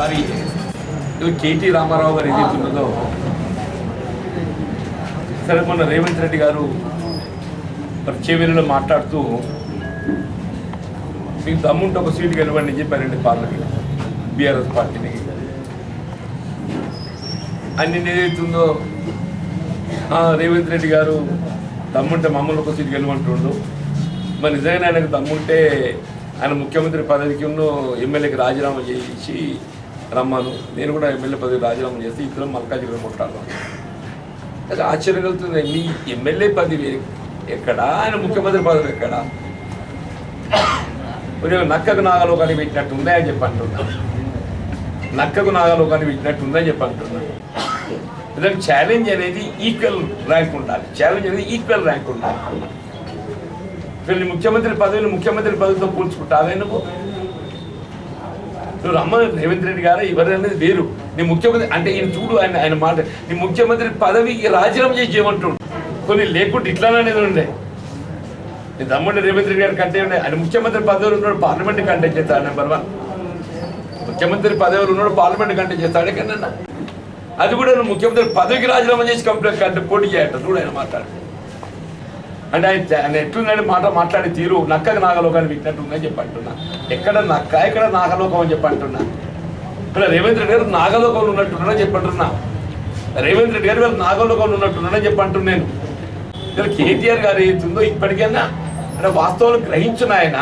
ఒకసారి ఇది కేటీ రామారావు గారు ఏదైతే ఉన్నదో. సరే మొన్న రేవంత్ రెడ్డి గారు చేవేరులో మాట్లాడుతూ మీకు దమ్ముంటే ఒక సీటు గెలవండి చెప్పారండి పార్లమెంట్ బీఆర్ఎస్ పార్టీని. అన్ని ఏదైతుందో రేవంత్ రెడ్డి గారు దమ్ముంటే మమ్మల్ని ఒక సీటు గెలవంటుండు. మరి నిజంగానే ఆయనకు దమ్ముంటే ఆయన ముఖ్యమంత్రి పదవికి ఉన్న ఎమ్మెల్యేకి రాజీనామా చేసి రమ్మను. నేను కూడా ఎమ్మెల్యే పదవి రాజీనామా చేస్తే ఇద్దరం మల్కాజిలో కొట్టాను అది ఆశ్చర్యం కలుగుతుంది మీ ఎమ్మెల్యే పదవి ఎక్కడా? ఆయన ముఖ్యమంత్రి పదవి ఎక్కడా? కొంచెం నక్కకు నాగలోకాన్ని పెట్టినట్టు ఉందా అని చెప్పి అంటున్నా. నక్కకు నాగలోకాన్ని పెట్టినట్టు ఉందని చెప్పి అంటున్నా. ఎందుకంటే ఛాలెంజ్ అనేది ఈక్వల్ ర్యాంక్ ఉండాలి. ఛాలెంజ్ అనేది ఈక్వల్ ర్యాంక్ ఉండాలి. ముఖ్యమంత్రి పదవిని ముఖ్యమంత్రి పదవితో పోల్చుకుంటావే నువ్వు నువ్వు రమ్మని రేవంత్ రెడ్డి గారు ఎవరు అనేది వేరు. నీ ముఖ్యమంత్రి అంటే ఈయన చూడు ఆయన ఆయన మాట. నీ ముఖ్యమంత్రి పదవికి రాజీనామా చేసి చేయమంటుండు కొన్ని లేకుంటే ఇట్లానే ఉండే. నీ తమ్ముడు రేవంత్ రెడ్డి గారి కంటే ఉండే. ఆయన ముఖ్యమంత్రి పదవిలో ఉన్నాడు పార్లమెంట్ కంటే చేస్తాడు నెంబర్ వన్. ముఖ్యమంత్రి పదవిలో ఉన్నాడు పార్లమెంట్ కంటే చేస్తాడే కన్నా. అది కూడా నువ్వు ముఖ్యమంత్రి పదవికి రాజీనామా చేసి కంప్లీట్ కంటే పోటీ చేయట చూడు ఆయన మాట్లాడు. అంటే ఆయన ఎట్లున్నాడు? మాట మాట్లాడే తీరు. నక్కకు నాగలోకాన్ని విట్టినట్టు ఉందని చెప్పి అంటున్నా ఎక్కడ నక్క ఎక్కడ నాగలోకం అని చెప్పి అంటున్నా ఇక్కడ రేవంత్ రెడ్డి గారు నాగలోకంలో ఉన్నట్టున్నాడని చెప్పి అంటున్నా రేవంత్ రెడ్డి గారు వీళ్ళు నాగలోకంలో ఉన్నట్టున్నాడని చెప్పి అంటున్నాను ఇక్కడ కేటీఆర్ గారు ఏతుందో ఇప్పటికైనా అంటే వాస్తవాలు గ్రహించిన ఆయన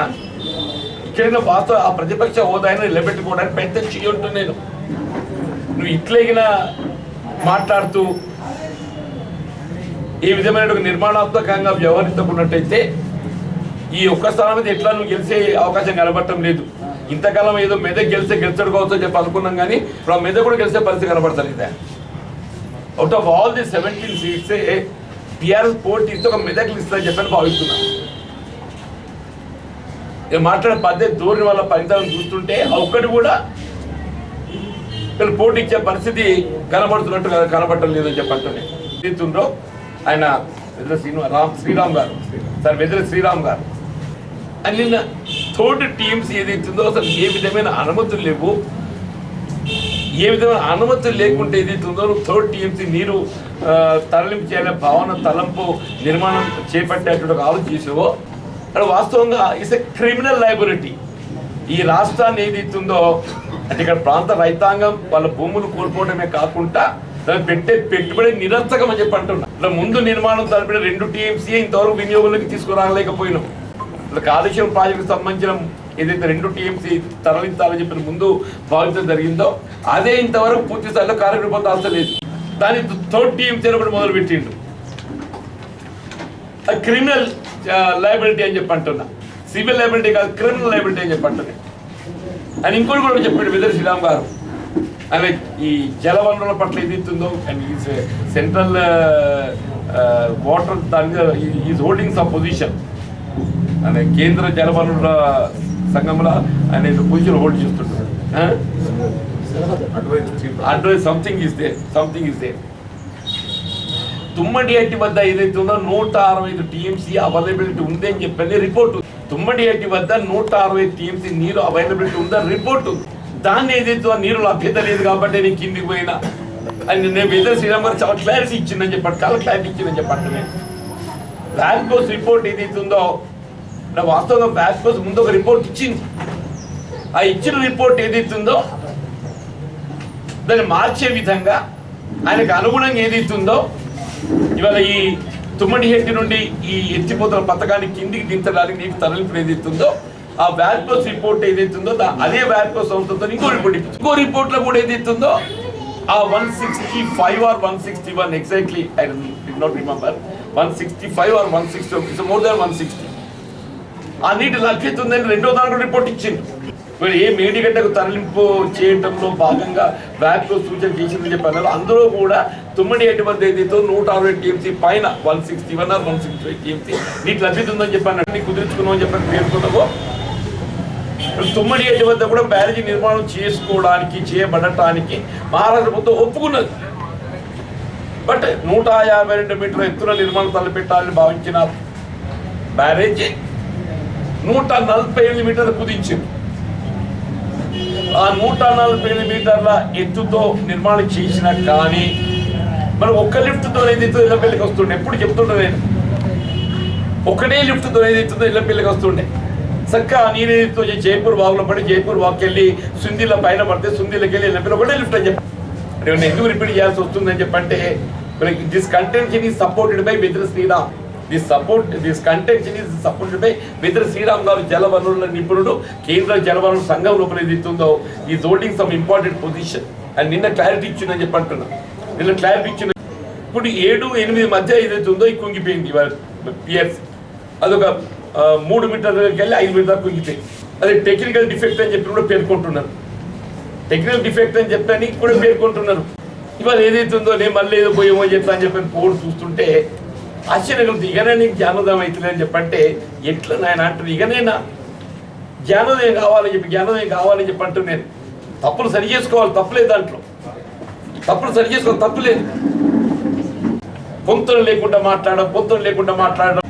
ఇక్కడైనా వాస్తవ ఆ ప్రతిపక్ష హోదాను నిలబెట్టుకోవడానికి ప్రయత్నం చేయొట్టు నేను. నువ్వు ఇట్లగిన మాట్లాడుతూ ఈ విధమైన నిర్మాణాత్మకంగా వ్యవహరించకున్నట్టయితే ఈ ఒక్క స్థానం మీద ఎట్లా నువ్వు గెలిచే అవకాశం కనబడటం లేదు. ఇంతకాలం ఏదో మెదక్ గెలిస్తే గెలిచాడు కావచ్చు చెప్పి అనుకున్నాం కానీ ఇప్పుడు ఆ మెదక్ కూడా గెలిచే పరిస్థితి కనబడతలేదా? Out of all the seventeen seats TRS పోటీ ఇస్తే ఒక మెదక్ ఇస్తుందని చెప్పని భావిస్తున్నాను నేను మాట్లాడే పద్ధతి ధోరణి వల్ల ఫలితాలను చూస్తుంటే ఒక్కటి కూడా వీళ్ళు పోటీ ఇచ్చే పరిస్థితి కనబడుతున్నట్టు కదా కనబడటం లేదని చెప్పంటున్నాయి ఆయన వెదర శ్రీను రామ్ శ్రీరామ్ గారు. సార్ వెదర శ్రీరామ్ గారు. అని నిన్న థర్డ్ టీమ్స్ ఏదైతుందో అసలు ఏ విధమైన అనుమతులు లేవు. ఏ విధమైన అనుమతులు లేకుంటే ఏదైతుందో థర్డ్ టీఎంసీ నీరు తరలింపు చేయాలనే భావన తలంపు నిర్మాణం చేపట్టేటువంటి ఒక ఆలోచన చేసేవో అక్కడ వాస్తవంగా ఇస్ ఎ క్రిమినల్ లైబిలిటీ ఈ రాష్ట్రాన్ని ఏదైతుందో అంటే ఇక్కడ ప్రాంత రైతాంగం వాళ్ళ భూములు కోల్పోవడమే కాకుండా దాన్ని పెట్టే పెట్టుబడి నిరర్థకం అని చెప్పి ఇట్లా ముందు నిర్మాణం తలపిన రెండు టీఎంసీ ఇంతవరకు వినియోగంలోకి తీసుకురాలేకపోయినాం. ఇట్లా కాళేశ్వరం ప్రాజెక్టు సంబంధించిన ఏదైతే రెండు టీఎంసీ తరలించాలని చెప్పిన ముందు భావించడం జరిగిందో అదే ఇంతవరకు పూర్తి స్థాయిలో కార్యక్రమం లేదు. దాని థర్డ్ టీఎంసీ అని ఒకటి క్రిమినల్ లయబిలిటీ అని చెప్పి అంటున్నా. సివిల్ లయబిలిటీ కాదు క్రిమినల్ లయబిలిటీ అని చెప్పి అంటున్నా. అని ఇంకోటి కూడా చెప్పాడు విదర్ శ్రీరామ్ గారు. అదే ఈ జలవనరుల పట్ల ఏదైతుందో అండ్ ఈ సెంట్రల్ వాటర్ దాని మీద ఈజ్ హోల్డింగ్ సమ్ పొజిషన్ అనే కేంద్ర జలవనరుల సంఘంలో ఆయన పొజిషన్ హోల్డ్ చేస్తుంటారు advice something is there something is there Tummidi Hatti వద్ద ఏదైతే ఉందో నూట అరవై ఐదు టీఎంసీ అవైలబిలిటీ ఉంది అని చెప్పని రిపోర్ట్ తుమ్మడి అట్టి వద్ద నూట అరవై టీఎంసీ నీరు అవైలబిలిటీ ఉందని రిపోర్ట్ ఉంది. దాన్ని ఏదైతే నీరు లభ్యత లేదు కాబట్టి నేను కిందికి పోయినా. అని నేను వేద శ్రీరామ్ గారు చాలా క్లారిటీ ఇచ్చిందని చెప్పాడు. చాలా క్లారిటీ ఇచ్చిందని చెప్పాడు నేను. వ్యాల్కోస్ రిపోర్ట్ ఏదైతే ఉందో నా వాస్తవంగా వ్యాల్కోస్ ముందు ఒక రిపోర్ట్ ఇచ్చింది. ఆ ఇచ్చిన రిపోర్ట్ ఏదైతే ఉందో దాన్ని మార్చే విధంగా ఆయనకు అనుగుణంగా ఏదైతే ఉందో ఇవాళ ఈ తుమ్మడి హెట్టి నుండి ఈ ఎత్తిపోతల పథకాన్ని కిందికి దించడానికి నీకు తరలింపు ఏదైతే ఉందో ఆ వ్యాల్కోస్ రిపోర్ట్ ఏదైతే ఉందో అదే వ్యాల్కోస్ సంస్థతో ఇంకో రిపోర్ట్ ఇంకో రిపోర్ట్లో కూడా ఏదైతే ఉందో ఆ one sixty five or one sixty one exactly I do not remember. One sixty five or one sixty it's more than one sixty. ఆ నీటి లభ్యత ఉందని రెండో దానికి రిపోర్ట్ ఇచ్చింది మరి ఏ మేడిగడ్డకు తరలింపు చేయటంలో భాగంగా వ్యాప్లో సూచన చేసిందని చెప్పారు అందులో కూడా తొమ్మిది ఎటు వద్ద ఏదైతే నూట అరవై టీఎంసీ పైన one sixty one or one sixty five TMC నీటి లభ్యత ఉందని చెప్పాను అన్ని కుదుర్చుకున్నాం అని పేర్కొన్నాము. తుమ్మడి ఎటు వద్ద కూడా బ్యారేజీ నిర్మాణం చేసుకోవడానికి చేయబడటానికి మహారాష్ట్ర ప్రభుత్వం ఒప్పుకున్నది. బట్ నూట యాభై రెండు మీటర్ల ఎత్తున నిర్మాణం తలపెట్టాలని భావించిన బ్యారేజీ నూట నలభై ఎనిమిది మీటర్లు కుదించింది. ఆ నూట నలభై ఎనిమిది మీటర్ల ఎత్తుతో నిర్మాణం చేసిన కానీ మనం ఒక్క లిఫ్ట్తో ఏదైతే ఇళ్ళ పెళ్ళికి వస్తుండే? ఎప్పుడు చెప్తుండే నేను. ఒకటే లిఫ్ట్తో ఏదైతుందో ఇళ్ళ పెళ్ళికి వస్తుండే. చక్కగా నీరుతో జైపూర్ వాగులో పడి జైపూర్ వాక్కి వెళ్ళి సుందీల పైన పడితే సుందీలకి వెళ్ళి ఇళ్ళ కూడా లిఫ్ట్ అని చెప్పి. నేను ఎందుకు రిపీట్ చేయాల్సి వస్తుందని చెప్పంటే this content is supported by Mitra Sriram this support this content is supported by Mitra Sriram garu జలవనరుల నిపుణుడు కేంద్ర జలవనరుల సంఘం లోపల ఏది is holding some important position and నిన్న క్లారిటీ ఇచ్చిందని చెప్పి అంటున్నా. నిన్న క్లారిటీ ఇచ్చిన ఇప్పుడు ఏడు ఎనిమిది మధ్య ఏదైతే ఉందో ఈ కుంగిపోయింది ఇవాళ పిఎస్ అదొక మూడు మూడు మీటర్లకి వెళ్ళి ఐదు మీటర్ దాకా కుంగిపోయింది అది టెక్నికల్ డిఫెక్ట్ అని చెప్పి కూడా పేర్కొంటున్నారు. టెక్నికల్ డిఫెక్ట్ అని చెప్పడానికి కూడా పేర్కొంటున్నారు. ఇవాళ ఏదైతే ఉందో నేను మళ్ళీ ఏదో పోయేమో చెప్తా అని చెప్పి పోడు చూస్తుంటే ఆశ్చర్యం ఇకనే నీకు జ్ఞానోదయం అవుతుంది అని చెప్పంటే ఎట్లా నాయన అంటారు ఇకనైనా? జ్ఞానోదయం కావాలని చెప్పి జ్ఞానోదయం కావాలని చెప్పి అంటూ నేను తప్పులు సరి చేసుకోవాలి తప్పులేదు దాంట్లో. తప్పులు సరి చేసుకోవాలి తప్పులేదు పొంతులు లేకుండా మాట్లాడడం పొంతులు లేకుండా మాట్లాడడం.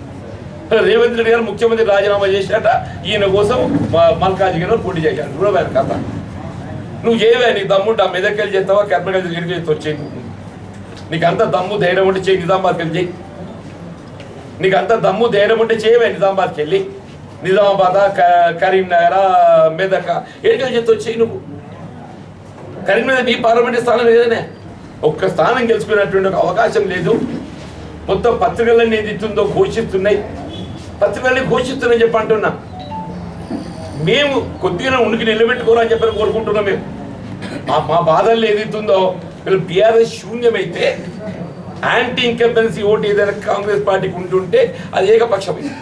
రేవంత్ రెడ్డి గారు ముఖ్యమంత్రి రాజీనామా చేసినట్ట ఈయన కోసం మ- మల్కాజీ గారు పోటీ చేశాడు చూడవేరు కథ నువ్వు ఏవే నీ దమ్ముంటే ఆ మెదక్కెళ్ళి చేస్తావా కర్మకెళ్ళి తిరిగి చేస్తావు వచ్చేయి నీకు అంత దమ్ము ధైర్యం ఉంటే చేయి నిజామాబాద్కి వెళ్ళి చేయి. నీకు అంత దమ్ము ధైర్యం ఉంటే చేయవే నిజామాబాద్కి వెళ్ళి. నిజామాబాద్ కరీంనగర్ మెదక్ ఏడికెళ్ళి చేస్తావు వచ్చేయి నువ్వు. కరీంనగర్ నీ పార్లమెంట్ స్థానం లేదనే. ఒక్క స్థానం గెలుచుకునేటువంటి ఒక అవకాశం లేదు. మొత్తం పత్రికలన్నీ ఏది ఇస్తుందో ఘోషిస్తున్నాయి. పత్రికలన్నీ ఘోషిస్తున్నాయి చెప్పి అంటున్నా. మేము కొద్దిగా ఉనికి నిలబెట్టుకోరని చెప్పని కోరుకుంటున్నాం మేము. మా మా బాధల్లో ఏదైతుందో వీళ్ళు బీఆర్ఎస్ శూన్యమైతే యాంటీ ఇన్కంపెన్సీ ఓటు ఏదైనా కాంగ్రెస్ పార్టీకి ఉంటుంటే అది ఏకపక్షమైంది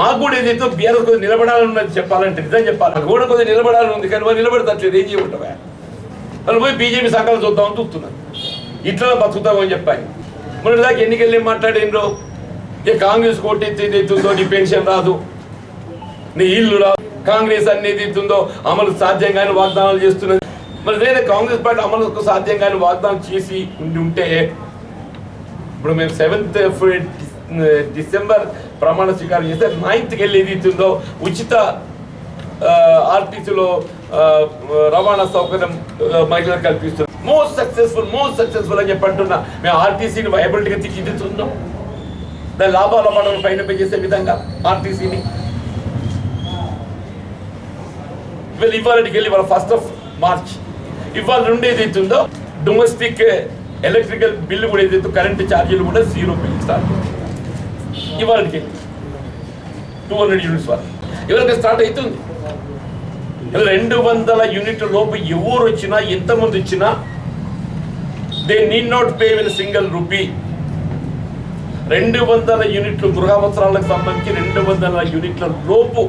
మాకు కూడా ఏదైతే బీఆర్ఎస్ కొద్దిగా నిలబడాలని ఉన్నది చెప్పాలంటే నిజం చెప్పాలి. మాకు కూడా కొద్దిగా నిలబడాలని ఉంది కానీ వాళ్ళు నిలబడతట్లేదు. ఏం చేయమంటావా? వాళ్ళు పోయి బీజేపీ సంఘాలు చూద్దామని చూస్తున్నారు ఇట్లా బతుకుతామని చెప్పాలి. మరి దాకా ఎన్నికలు ఏం ఏ కాంగ్రెస్ కోటెత్తి ఎత్తుందో నీ పెన్షన్ రాదు. నీ ఇల్లు రాదు. కాంగ్రెస్ అన్ని ఎత్తుందో అమలు సాధ్యం కానీ వాగ్దానాలు చేస్తున్నది. మరి లేదా కాంగ్రెస్ పార్టీ అమలుకు సాధ్యం కానీ వాగ్దానం చేసి ఉండి ఉంటే ఇప్పుడు మేము సెవెంత్ డిసెంబర్ ప్రమాణ స్వీకారం చేస్తే నైన్త్కి వెళ్ళి ఏది ఇస్తుందో ఉచిత ఆర్టీసీలో రవాణా సౌకర్యం మహిళలకు కల్పిస్తుంది మోస్ట్ సక్సెస్ఫుల్ మోస్ట్ సక్సెస్ఫుల్ అని చెప్పి అంటున్నా. మేము ఆర్టీసీని వైబిలిటీగా తీర్చిదిద్దుతున్నాం. దాని లాభాల పనులు పైన చేసే విధంగా ఆర్టీసీని వీళ్ళు ఇవాళకి వెళ్ళి వాళ్ళ ఫస్ట్ ఆఫ్ మార్చ్ ఇవాళ నుండి ఏదైతే ఉందో డొమెస్టిక్ ఎలక్ట్రికల్ బిల్లు కూడా ఏదైతే కరెంట్ ఛార్జీలు కూడా జీరో బిల్ స్టార్ట్ ఇవాళకి టూ హండ్రెడ్ యూనిట్స్ వరకు. ఇవాళకి స్టార్ట్ అవుతుంది రెండు వందల యూనిట్ల లోపు ఎవరు వచ్చినా ఎంతమంది వచ్చినా they need not pay even single rupee రెండు వందల యూనిట్లు గృహావసరాలకు సంబంధించి రెండు వందల యూనిట్ల లోపు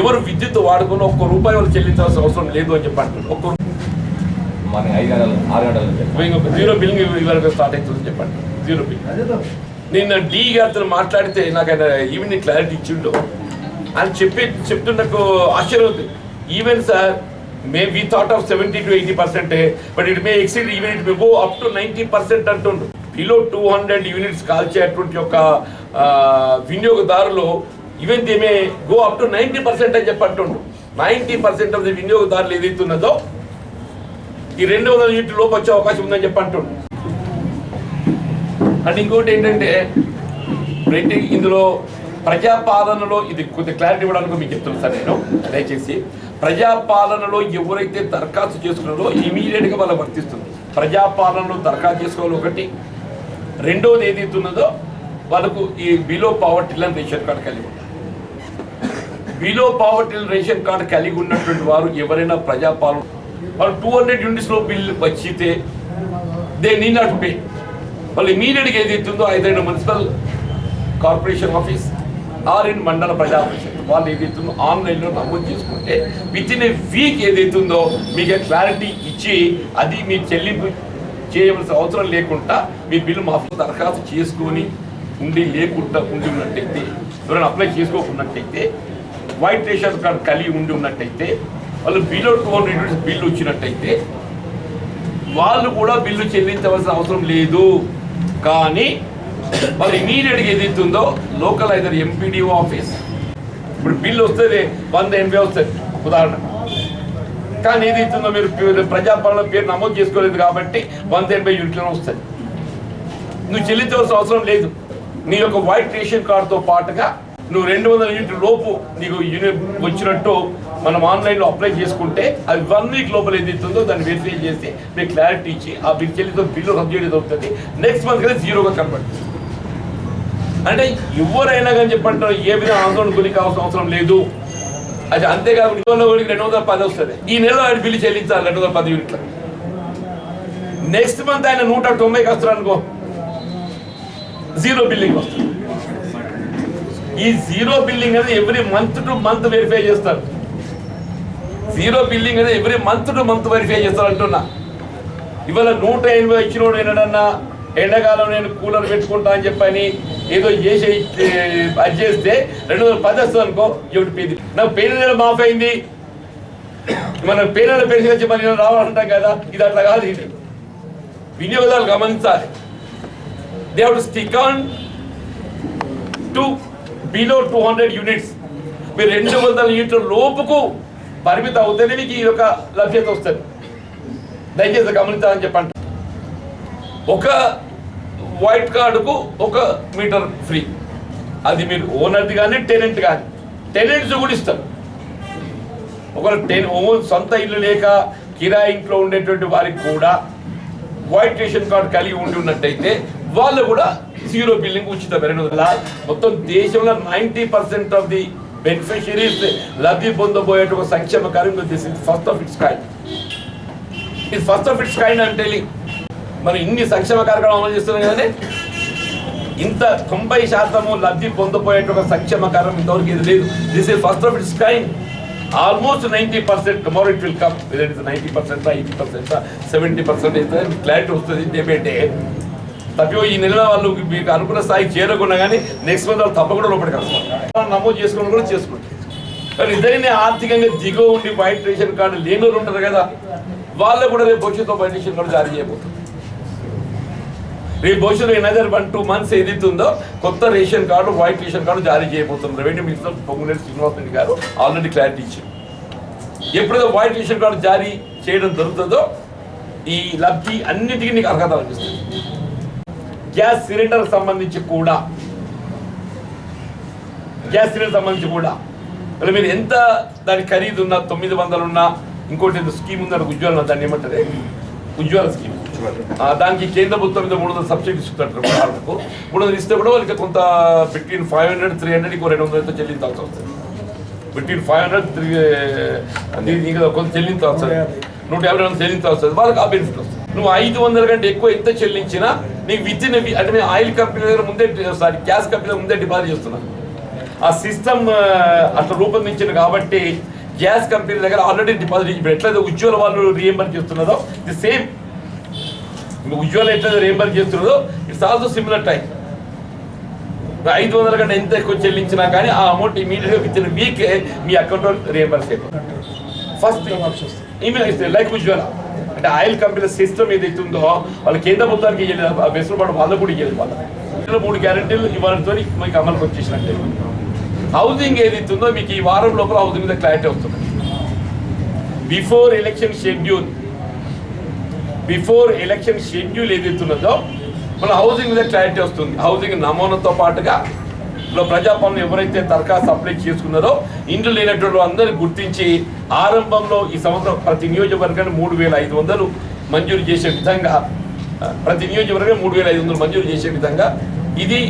ఎవరు విద్యుత్ వాడుకుని ఒక్క రూపాయి వాళ్ళు చెల్లించాల్సిన అవసరం లేదు అని చెప్పి అంటున్నారు. ఒక్క జీరో బిల్ ఇవాళ స్టార్ట్ అవుతుందని చెప్పండి జీరో బిల్. నిన్న డి గారితో మాట్లాడితే నాకు ఆయన ఈవెనింగ్ క్లారిటీ ఇచ్చిండు. అని చెప్పి చెప్తున్నకు ఆశ్చర్యం ఉంది. Even sir may we thought of seventy to eighty percent but it may exceed even it may go up to ninety percent అంటుండు. బిలో టూ హండ్రెడ్ యూనిట్స్ కాల్చేటువంటి ఒక వినియోగదారులు even they may go up to ninety percent అని చెప్పి ninety percent of the వినియోగదారులు ఏదైతే ఉన్నదో ఈ రెండు వందల యూనిట్ లోపు వచ్చే అవకాశం ఉందని చెప్పి అండ్ ఇంకోటి ఏంటంటే ప్రతి ఇందులో ప్రజాపాలనలో ఇది కొద్ది క్లారిటీ ఇవ్వడానికి మీకు చెప్తున్నాను సార్ నేను దయచేసి. ప్రజాపాలనలో ఎవరైతే దరఖాస్తు చేసుకున్నారో ఇమీడియట్గా వాళ్ళకి వర్తిస్తుంది. ప్రజాపాలనలో దరఖాస్తు చేసుకోవాలి ఒకటి రెండోది ఏదైతే ఉన్నదో వాళ్ళకు ఈ below poverty line ration card కలిగి ఉంటారు. బిలో పావర్టీ రేషన్ కార్డు కలిగి ఉన్నటువంటి వారు ఎవరైనా ప్రజాపాలన వాళ్ళు టూ హండ్రెడ్ యూనిట్స్లో బిల్ వచ్చితే దే నీ నాట్ పే వాళ్ళు ఇమీడియట్గా ఏదైతే ఉందో ఐదైనా municipal corporation office or in మండల ప్రజా వాళ్ళు ఏదైతుందో ఆన్లైన్లో నమోదు చేసుకుంటే విత్ ఇన్ ఏ వీక్ ఏదైతుందో మీకు క్లారిటీ ఇచ్చి అది మీ చెల్లింపు చేయవలసిన అవసరం లేకుండా మీ బిల్లు మాఫీ దరఖాస్తు చేసుకొని ఉండి లేకుండా ఉండి ఉన్నట్టయితే ఎవరైనా అప్లై చేసుకోకున్నట్టయితే వైట్ రేషన్ కార్డు కలిగి ఉండి ఉన్నట్టయితే వాళ్ళు బిలో టూ హండ్రెడ్ బిల్లు వచ్చినట్టయితే వాళ్ళు కూడా బిల్లు చెల్లించవలసిన అవసరం లేదు. కానీ వాళ్ళు ఇమీడియట్గా ఏదైతే ఉందో లోకల్ అయితే ఎంపీడీఓ ఆఫీస్ ఇప్పుడు బిల్లు వస్తుంది వంద ఎనభై వస్తుంది. ఉదాహరణ కానీ ఏది ఇస్తుందో మీరు ప్రజాపాలన పేరు నమోదు చేసుకోలేదు కాబట్టి వంద ఎనభై యూనిట్లను వస్తుంది. నువ్వు చెల్లించవలసిన అవసరం లేదు. నీ యొక్క వైట్ రేషన్ కార్డుతో పాటుగా నువ్వు రెండు వందల యూనిట్ లోపు నీకు యూనిట్ వచ్చినట్టు మనం ఆన్లైన్లో అప్లై చేసుకుంటే అది వన్ వీక్ లోపల ఏది ఇస్తుందో దాన్ని వెరిఫై చేసి మీకు క్లారిటీ ఇచ్చి ఆ బిల్ చెల్లితో బిల్లు రద్దు చేయడం అవుతుంది నెక్స్ట్ మంత్ కదా జీరోగా కనబడుతుంది. అంటే ఎవరైనా కానీ చెప్పంటారు ఏ విధంగా ఆందోళన గురి కావాల్సిన అవసరం లేదు. అది అంతేకాకుండా ఇంట్లో వాడికి రెండు వందల పది వస్తుంది. ఈ నెలలో ఆయన బిల్లు చెల్లించాలి రెండు వందల పది యూనిట్లు. నెక్స్ట్ మంత్ ఆయన నూట తొంభైకి వస్తారు అనుకో. జీరో బిల్లింగ్ వస్తుంది. ఈ జీరో బిల్లింగ్ అనేది every month to month verify చేస్తారు జీరో బిల్లింగ్ అనేది every month to month verify చేస్తారు అంటున్నా. ఇవాళ నూట ఎనభై ఇచ్చినోడు ఏంటన్నా ఎండాకాలం నేను కూలర్ పెట్టుకుంటా అని చెప్పని ఏదో చేసి అది చేస్తే రెండు వందల పది వస్తుంది అనుకో ఇవి పేరు నాకు పేరు నెల మాఫ్ అయింది మన పేరు నెల పెన్షన్ వచ్చి మన రావాలంటాం కదా ఇది అట్లా కాదు ఇది. వినియోగదారులు గమనించాలి. They have to stick on to below two hundred units మీరు రెండు వందల యూనిట్ల లోపుకు పరిమితం అవుతేనే మీకు ఈ యొక్క లభ్యత వస్తుంది. దయచేసి గమనించాలని చెప్పండి. ఒక వైట్ కార్డుకు ఒక మీటర్ ఫ్రీ. అది మీరు ఓనర్ది కానీ టెనెంట్ కానీ టెనెంట్స్ కూడా ఇస్తారు. ఒక టెన్ ఓన్ సొంత ఇల్లు లేక కిరా ఇంట్లో ఉండేటువంటి వారికి కూడా వైట్ రేషన్ కార్డు కలిగి ఉండి ఉన్నట్టయితే వాళ్ళు కూడా జీరో బిల్లింగ్ ఉచిత రెండు మొత్తం దేశంలో ninety percent of the beneficiaries లబ్ధి పొందబోయేట ఒక సంక్షేమ కార్యక్రమం this is first of its kind ఇది ఫస్ట్ ఆఫ్ ఇట్స్ కైండ్ అంటే మనం ఇన్ని సంక్షేమ కార్యక్రమం అమలు చేస్తున్నాం కదండి. ఇంత తొంభై శాతము లబ్ధి పొందబోయేట ఒక సంక్షేమ కార్యం ఇంతవరకు ఇది లేదు. This is first of its kind almost ninety percent tomorrow it will come it ninety percent eighty percent seventy percent అయితే క్లారిటీ వస్తుంది. ఏమంటే తప్పి ఈ నెల వాళ్ళు మీకు అనుకున్న స్థాయికి చేరకుండా కానీ నెక్స్ట్ మంత్ వాళ్ళు తప్పకుండా లోపలికి వస్తారు. నమోదు చేసుకుని కూడా చేసుకుంటారు కానీ ఇద్దరిని ఆర్థికంగా దిగువ ఉండి వైట్ రేషన్ కార్డు లేని ఉంటారు కదా వాళ్ళు కూడా రేపు భవిష్యత్తులో వైట్ రేషన్ కార్డు జారీ చేయబోతుంది. రేపు భవిష్యత్తులో ఎనదర్ వన్ టూ మంత్స్ ఏదైతుందో కొత్త ration card white ration card జారీ చేయబోతుంది revenue minister Ponguleti Srinivas Reddy garu already clarity ఇచ్చారు. ఎప్పుడైతే వైట్ రేషన్ కార్డు జారీ చేయడం జరుగుతుందో ఈ లబ్ధి అన్నిటికీ నీకు అర్హత లభిస్తుంది. గ్యాస్ సిలిండర్ సంబంధించి కూడా. గ్యాస్ సిలిండర్ సంబంధించి కూడా. మళ్ళీ మీరు ఎంత దాని ఖరీదు ఉన్నా తొమ్మిది వందలు ఉన్నా ఇంకోటి ఏదో స్కీమ్ ఉందని ఉజ్వల దాన్ని ఏమంటారు? ఉజ్వల స్కీమ్. దానికి కేంద్ర ప్రభుత్వం మీద మూడు వందల సబ్సిడీ ఇస్తుంటారు వాళ్ళకు. మూడు వందలు ఇస్తే కూడా వాళ్ళకి కొంత between five hundred three hundred ఇంకో రెండు వందలతో చెల్లించాల్సి వస్తుంది. బిట్వీన్ ఫైవ్ హండ్రెడ్ త్రీ ఇంకా కొంత చెల్లించాల్సి వస్తుంది. నూట యాభై. రెండు చెల్లించాల్సి వస్తుంది. వాళ్ళకి ఆ బెనిఫిట్ వస్తుంది. నువ్వు ఐదు వందల కంటే ఎక్కువ ఎంత చెల్లించినా నీకు విత్ ఇన్ అంటే మేము ఆయిల్ కంపెనీ దగ్గర ముందే సారీ గ్యాస్ కంపెనీ ముందే డిపాజిట్ చేస్తున్నాం ఆ సిస్టమ్ అట్లా రూపొందించింది కాబట్టి గ్యాస్ కంపెనీ దగ్గర ఆల్రెడీ డిపాజిట్ ఎట్లయితే ఉజ్వల వాళ్ళు రీఎంబర్ చేస్తున్నదో ది సేమ్ ఉజ్వల ఎట్లయితే రీఎంబర్ చేస్తున్నదో ఇట్స్ ఆల్సో సిమిలర్ టైం ఐదు వందల కంటే ఎంత ఎక్కువ చెల్లించినా కానీ ఆ అమౌంట్ ఇమీడియట్గా ఇన్ వీక్ మీ అకౌంట్లో రీఎంబర్స్ అయిపోతుంది ఫస్ట్ ఈమెయిల్ ఇస్తే లైక్ ఉజ్వల. అంటే ఆయిల్ కంపెనీ సిస్టమ్ ఏదైతే ఉందో వాళ్ళ కేంద్ర ప్రభుత్వానికి ఇవ్వలేదు వెసులుబాటు వాళ్ళకు కూడా ఇవ్వలేదు వాళ్ళ. మూడు గ్యారెంటీలు ఇవ్వడంతో మీకు అమలుకి వచ్చేసినట్టే. హౌసింగ్ ఏదైతే ఉందో మీకు ఈ వారం లోపల హౌసింగ్ మీద క్లారిటీ వస్తుంది. Before election schedule before election schedule ఏదైతే ఉన్నదో మన హౌసింగ్ మీద క్లారిటీ వస్తుంది. హౌసింగ్ నమూనాతో పాటుగా లో ప్రజాపాలన ఎవరైతే దరఖాస్తు అప్లై చేసుకున్నారో ఇంట్లో లేనటువంటి అందరిని గుర్తించి ఆరంభంలో ఈ సంవత్సరం ప్రతి నియోజకవర్గాన్ని మూడు వేల ఐదు వందలు మంజూరు చేసే విధంగా ప్రతి నియోజకవర్గం మూడు వేల ఐదు వందలు మంజూరు చేసే విధంగా ఇది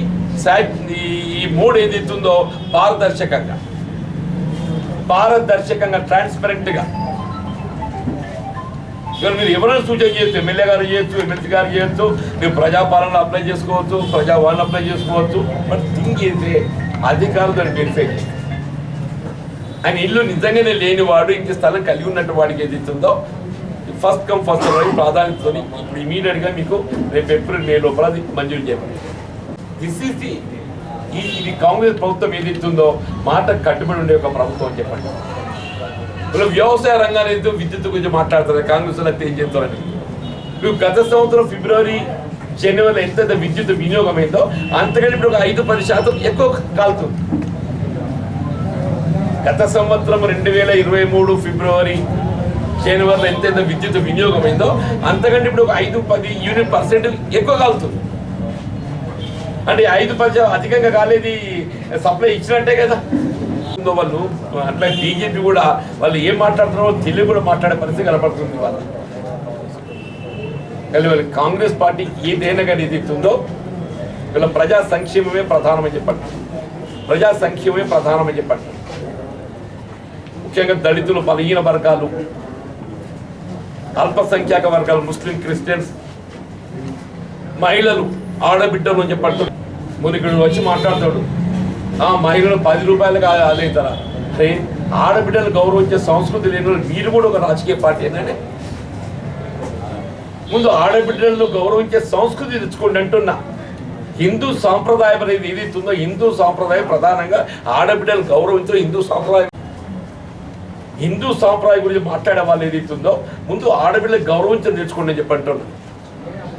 ఈ- ఈ మూడు ఏదైతే ఉందో పారదర్శకంగా పారదర్శకంగా ట్రాన్స్పరెంట్గా ఇవాళ మీరు ఎవరైనా సూచన చేయొచ్చు ఎమ్మెల్యే గారు చేయొచ్చు ఎమ్మెల్సీ గారు చేయొచ్చు మీరు ప్రజాపాలన అప్లై చేసుకోవచ్చు ప్రజావాళ్ళని అప్లై చేసుకోవచ్చు. బట్ థింగ్ అయితే అధికారులు దాన్ని వెరిఫై ఆయన ఇల్లు నిజంగానే లేనివాడు ఇంటి స్థలం కలిగి ఉన్నట్టు వాడికి ఏది ఇస్తుందో ఫస్ట్ కమ్ ఫస్ట్ వరకు ప్రాధాన్యతతో ఇప్పుడు ఇమీడియట్గా మీకు రేపు ఏప్రిల్ మే లోపల అది మంజూరు చేయాలి దిస్ ఈస్ ది ఇది కాంగ్రెస్ ప్రభుత్వం ఏది ఇస్తుందో మాట కట్టుబడి ఉండే ఒక ప్రభుత్వం చెప్పండి. వ్యవసాయ రంగాన్ని విద్యుత్ గురించి మాట్లాడుతున్నారు. కాంగ్రెస్ వాళ్ళు అయితే ఏం చేస్తారని ఇప్పుడు గత సంవత్సరం ఫిబ్రవరి జనవరిలో ఎంత విద్యుత్ వినియోగం అయిందో అంతకంటే ఇప్పుడు ఒక ఐదు పది శాతం ఎక్కువ కాలుతుంది. గత సంవత్సరం రెండు వేల ఇరవై మూడు ఫిబ్రవరి జనవరిలో ఎంతైతే విద్యుత్ వినియోగం అయిందో అంతకంటే ఇప్పుడు ఒక ఐదు పది యూనిట్ పర్సెంట్ ఎక్కువ కాలుతుంది. అంటే ఐదు పది అధికంగా కాలేది సప్లై ఇచ్చినట్టే కదా. ఉందో వాళ్ళు అట్లా బీజేపీ కూడా వాళ్ళు ఏం మాట్లాడుతున్నారో తెలుగు కూడా మాట్లాడే పరిస్థితి కనపడుతుంది వాళ్ళ. కానీ వాళ్ళ కాంగ్రెస్ పార్టీ ఏదైనా కానీ ఎదుగుతుందో ఉందో వీళ్ళ ప్రజా సంక్షేమమే ప్రధానమని చెప్పండి. ప్రజా సంక్షేమమే ప్రధానమని చెప్పండి. ముఖ్యంగా దళితులు బలహీన వర్గాలు అల్పసంఖ్యాక వర్గాలు ముస్లిం క్రిస్టియన్స్ మహిళలు ఆడబిడ్డలు అని చెప్పండి. మునిగుడు వచ్చి మాట్లాడతాడు. మహిళలు పది రూపాయలకు అలేతారా అరే ఆడబిడ్డలు గౌరవించే సంస్కృతి లేని మీరు కూడా ఒక రాజకీయ పార్టీ ఏంటంటే ముందు ఆడబిడ్డలను గౌరవించే సంస్కృతి తెచ్చుకోండి అంటున్నా. హిందూ సాంప్రదాయం అనేది ఏదైతే ఉందో హిందూ సాంప్రదాయం ప్రధానంగా ఆడబిడ్డలు గౌరవించడం హిందూ సాంప్రదాయం. హిందూ సాంప్రదాయం గురించి మాట్లాడే వాళ్ళు ఏదైతే ఉందో ముందు ఆడబిడ్డలు గౌరవించడం నేర్చుకోండి అని చెప్పి అంటున్నా.